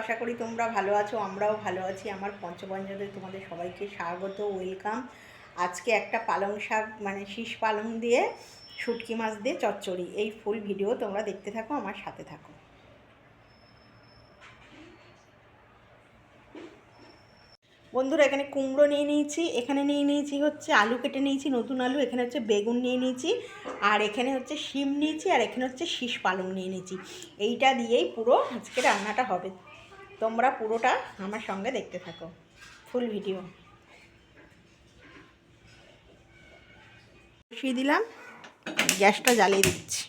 আশা করি তোমরা ভালো আছো, আমরাও ভালো আছি। আমার পঞ্চপঞ্চতে তোমাদের সবাইকে স্বাগত, ওয়েলকাম। আজকে একটা পালং শাক মানে শীষ পালং দিয়ে শুটকি মাছ দিয়ে চচ্চড়ি। এই ফুল ভিডিও তোমরা দেখতে থাকো, আমার সাথে থাকো। বন্ধুরা, এখানে কুমড়ো নিয়ে নিয়েছি, এখানে নিয়ে নিয়েছি হচ্ছে আলু কেটে নিয়েছি, নতুন আলু, এখানে হচ্ছে বেগুন নিয়ে নিয়েছি, আর এখানে হচ্ছে শিম নিয়েছি, আর এখানে হচ্ছে শীষ পালং নিয়ে নিয়েছি। এইটা দিয়েই পুরো আজকে রান্নাটা হবে। তোমরা পুরোটা আমার সঙ্গে দেখতে থাকো। Full video. বসিয়ে দিলাম, গ্যাসটা জ্বালিয়ে দিচ্ছি।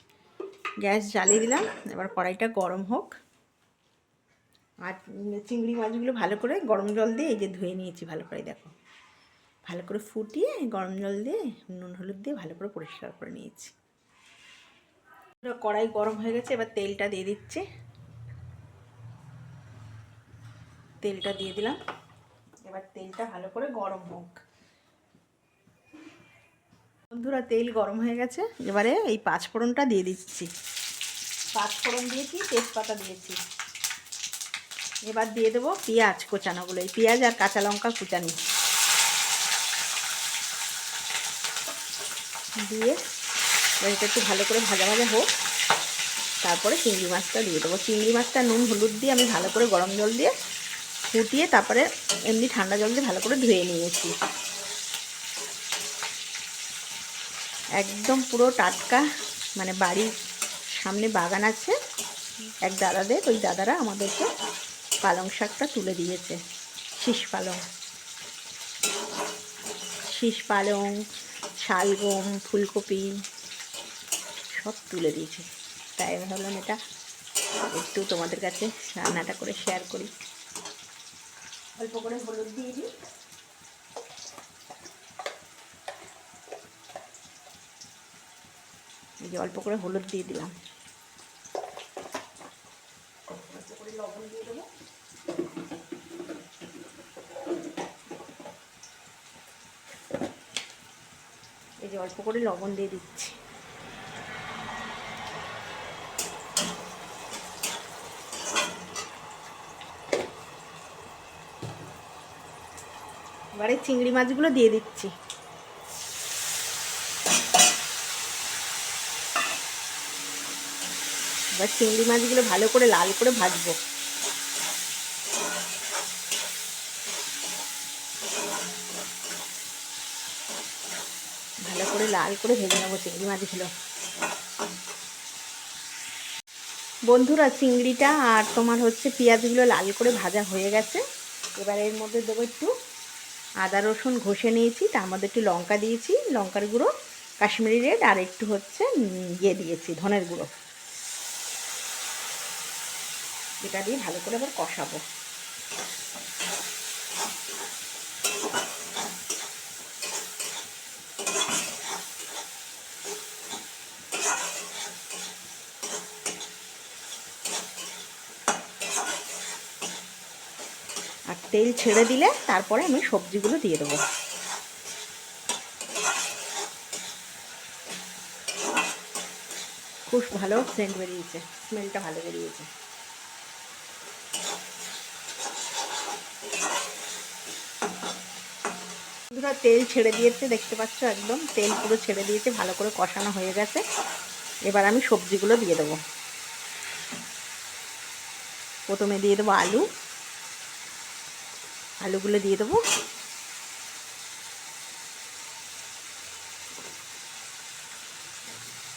গ্যাস জ্বালিয়ে দিলাম, এবার কড়াইটা গরম হোক। আর চিংড়ি মাছগুলো ভালো করে গরম জল দিয়ে এই যে ধুয়ে নিয়েছি ভালো করে, দেখো। ভালো করে ফুটিয়ে গরম জল দিয়ে, নুন হলুদ দিয়ে ভালো করে পরিষ্কার করে নিয়েছি। কড়াই গরম হয়ে গেছে, এবার তেলটা দিয়ে দিচ্ছি। তেলটা দিয়ে দিলাম। এবার তেলটা ভালো করে গরম হোক। বন্ধুরা তেল গরম হয়ে গেছে। এবারে এই পাঁচফোড়নটা দিয়ে দিচ্ছি। পাঁচফোড়ন দিয়েছি তেজপাতা দিয়েছি। এবার দিয়ে দেবো পেঁয়াজ কোচানোগুলো। এই পেঁয়াজ আর কাঁচা লঙ্কা কুচানি। দিয়ে এটা একটু ভালো করে ভাজা ভাজা হোক। তারপরে চিংড়ি মাছটা দিয়ে দেবো। চিংড়ি মাছটা নুন হলুদ দিয়ে আমি ভালো করে গরম জল দিয়ে ফুটিয়ে তারপরে এমনি ঠান্ডা জল দিয়ে ভালো করে ধুয়ে নিয়েছি। একদম পুরো টাটকা মানে বাড়ির সামনে বাগান আছে। এক দাদাদের, ওই দাদারা আমাদেরকে পালং শাকটা তুলে দিয়েছে, শীষ পালং। শীষ পালং, শালগম, ফুলকপি, সব তুলে দিয়েছে। তাই ভাবলাম এটা একটু তোমাদের কাছে রান্নাটা করে শেয়ার করি। অল্প করে হলুদ দিয়ে দিই। এই যে অল্প করে হলুদ দিয়ে দিলাম। অল্প করে লবণ দিয়ে দেবো। এই যে অল্প করে লবণ দিয়ে দিচ্ছি। এবারে চিংড়ি মাছগুলো দিয়ে দিচ্ছি। এবার চিংড়ি মাছগুলো ভালো করে লাল করে ভাজবো। ভালো করে লাল করে ভেজে নেব চিংড়ি মাছগুলো। বন্ধুরা, চিংড়িটা আর তোমার হচ্ছে পেঁয়াজগুলো লাল করে ভাজা হয়ে গেছে। এবার এর মধ্যে দেবো একটু আদা, রসুন ঘষে নিয়েছি তার মধ্যে একটু লঙ্কা দিয়েছি, লঙ্কার গুঁড়ো, কাশ্মীরি রেড, আর একটু হচ্ছে ইয়ে দিয়েছি, ধনের গুঁড়ো। এটা দিয়ে ভালো করে আবার কষাবো। তেল ছেড়ে দিলে তারপরে আমি সবজিগুলো দিয়ে দেবো। খুব ভালো সেন্ট বেরিয়েছে স্মেলটা ভালো বেরিয়েছে। তেল ছেড়ে দিয়েছে, দেখতে পাচ্ছ একদম, তেল পুরো ছেড়ে দিয়েছে, ভালো করে কষানো হয়ে গেছে। এবার আমি সবজিগুলো দিয়ে দেবো। প্রথমে দিয়ে দেবো আলু আলুগুলো দিয়ে দেবো।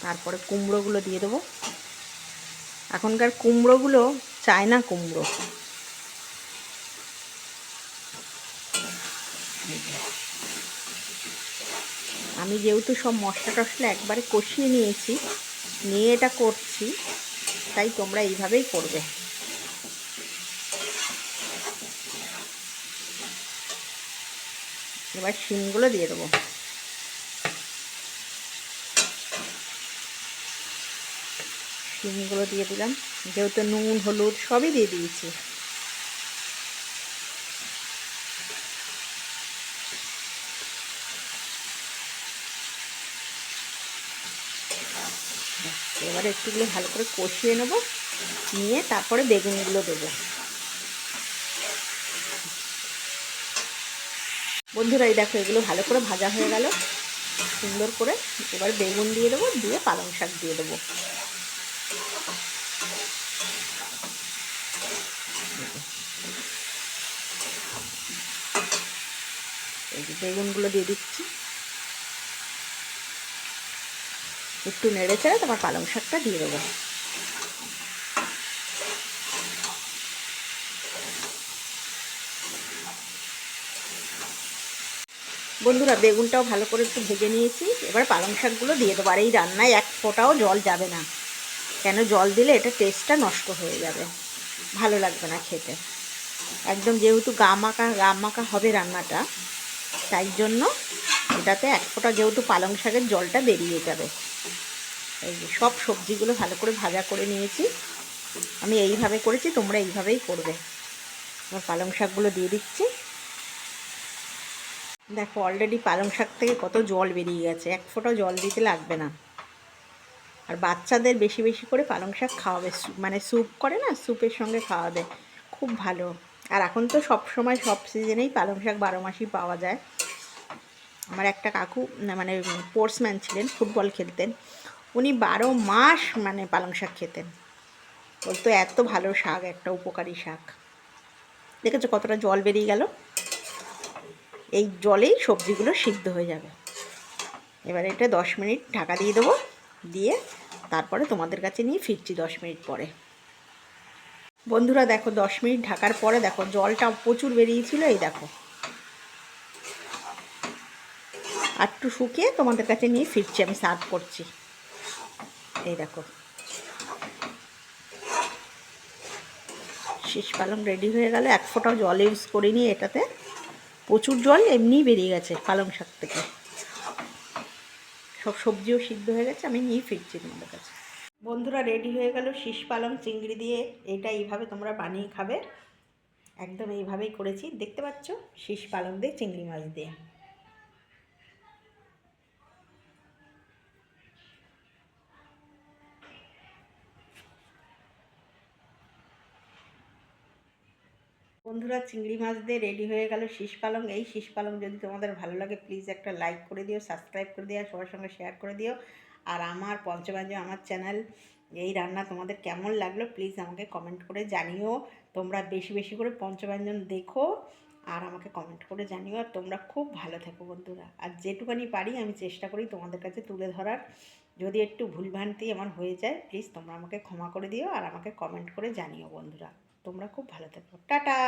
তারপরে কুমড়োগুলো দিয়ে দেবো। এখনকার কুমড়োগুলো চায়না কুমড়ো। আমি যেহেতু সব মশলা টশলা একবারে কষিয়ে নিয়েছি, নিয়ে এটা করছি, তাই তোমরা এইভাবেই করবে। এবার শিমগুলো দিয়ে দেবো। শিমগুলো দিয়ে দিলাম। যেহেতু নুন, হলুদ সবই দিয়ে দিয়েছি। এবারে একটুগুলো ভালো করে কষিয়ে নেব। নিয়ে তারপরে বেগুনগুলো দেবো। বন্ধুরা, এই দেখো, এগুলো ভালো করে ভাজা হয়ে গেল। সুন্দর করে এবার বেগুন দিয়ে দেবো, দিয়ে পালং শাক দিয়ে দেবো। এই যে বেগুনগুলো দিয়ে দিচ্ছি। একটু নেড়ে চেড়ে তোমার পালং শাকটা দিয়ে দেবো। বন্ধুরা, বেগুনটাও ভালো করে একটু ভেজে নিয়েছি। এবার পালং শাকগুলো দিয়ে দেবো। আর এই রান্নায় এক ফোঁটাও জল যাবে না। কেন জল দিলে এটা টেস্টটা নষ্ট হয়ে যাবে। ভালো লাগবে না খেতে। একদম যেহেতু গা মাখা গা মাখা হবে রান্নাটা, তাই জন্য এটাতে এক ফোঁটা যেহেতু পালং শাকের জলটা বেরিয়ে যাবে। এই যে সব সবজিগুলো ভালো করে ভাজা করে নিয়েছি। আমি এইভাবে করেছি, তোমরা এইভাবেই করবে। আমার পালং শাকগুলো দিয়ে দিচ্ছি। দেখো অলরেডি পালং শাক থেকে কত জল বেরিয়ে গেছে। এক ফোঁটা জল দিতে লাগবে না। আর বাচ্চাদের বেশি বেশি করে পালং শাক খাওয়াবে। মানে স্যুপ করে না স্যুপের সঙ্গে খাওয়াবে। খুব ভালো। আর এখন তো সব সময় সব সিজনেই পালং শাক বারো মাসই পাওয়া যায়। আমার একটা কাকু মানে স্পোর্টসম্যান ছিলেন ফুটবল খেলতেন। উনি বারো মাস মানে পালং শাক খেতেন। বলতো, এত ভালো শাক, একটা উপকারী শাক। দেখেছ কতটা জল বেরিয়ে গেল? এই জলেই সবজিগুলো সিদ্ধ হয়ে যাবে। এবার এটা দশ মিনিট ঢাকা দিয়ে দেবো, দিয়ে তারপরে তোমাদের কাছে নিয়ে ফিরছি দশ মিনিট পরে। বন্ধুরা, দেখো দশ মিনিট ঢাকার পরে দেখো জলটা প্রচুর বেরিয়েছিল, এই দেখো। একটু শুকিয়ে তোমাদের কাছে নিয়ে ফিরছি, আমি সার্ভ করছি। এই দেখো। শীষ পালং রেডি হয়ে গেল, এক ফোঁটাও জল ইউজ করিনি এটাতে। প্রচুর জল এমনিই বেরিয়ে গেছে পালং শাক থেকে। সব সবজিও সিদ্ধ হয়ে গেছে, আমি নিয়ে ফিরছি তোমাদের কাছে। বন্ধুরা, রেডি হয়ে গেল শীষ পালং চিংড়ি দিয়ে। এটা এইভাবে তোমরা বানিয়ে খাবে। একদম এইভাবেই করেছি। দেখতে পাচ্ছ? শীষ পালং দিয়ে চিংড়ি মাছ দিয়ে। বন্ধুরা, চিংড়ি মাছ দিয়ে রেডি হয়ে গেল শীষ পালং। এই শীষ পালং যদি তোমাদের ভালো লাগে প্লিজ একটা লাইক করে দিও সাবস্ক্রাইব করে দিও সবার সঙ্গে শেয়ার করে দিও। আর আমার পঞ্চবাজ্য আমার চ্যানেল এই রান্না তোমাদের কেমন লাগল প্লিজ আমাকে কমেন্ট করে জানিও। তোমরা বেশি বেশি করে পঞ্চব্যঞ্জন দেখো, আর আমাকে কমেন্ট করে জানিও। আর তোমরা খুব ভালো থাকো বন্ধুরা। আর যেটুকানি পারি আমি চেষ্টা করি তোমাদের কাছে তুলে ধরার। যদি একটু ভুলভ্রান্তি আমার হয়ে যায় প্লিজ তোমরা আমাকে ক্ষমা করে দিও, আর আমাকে কমেন্ট করে জানিও বন্ধুরা। তোমরা খুব ভালো থাকো। টাটা!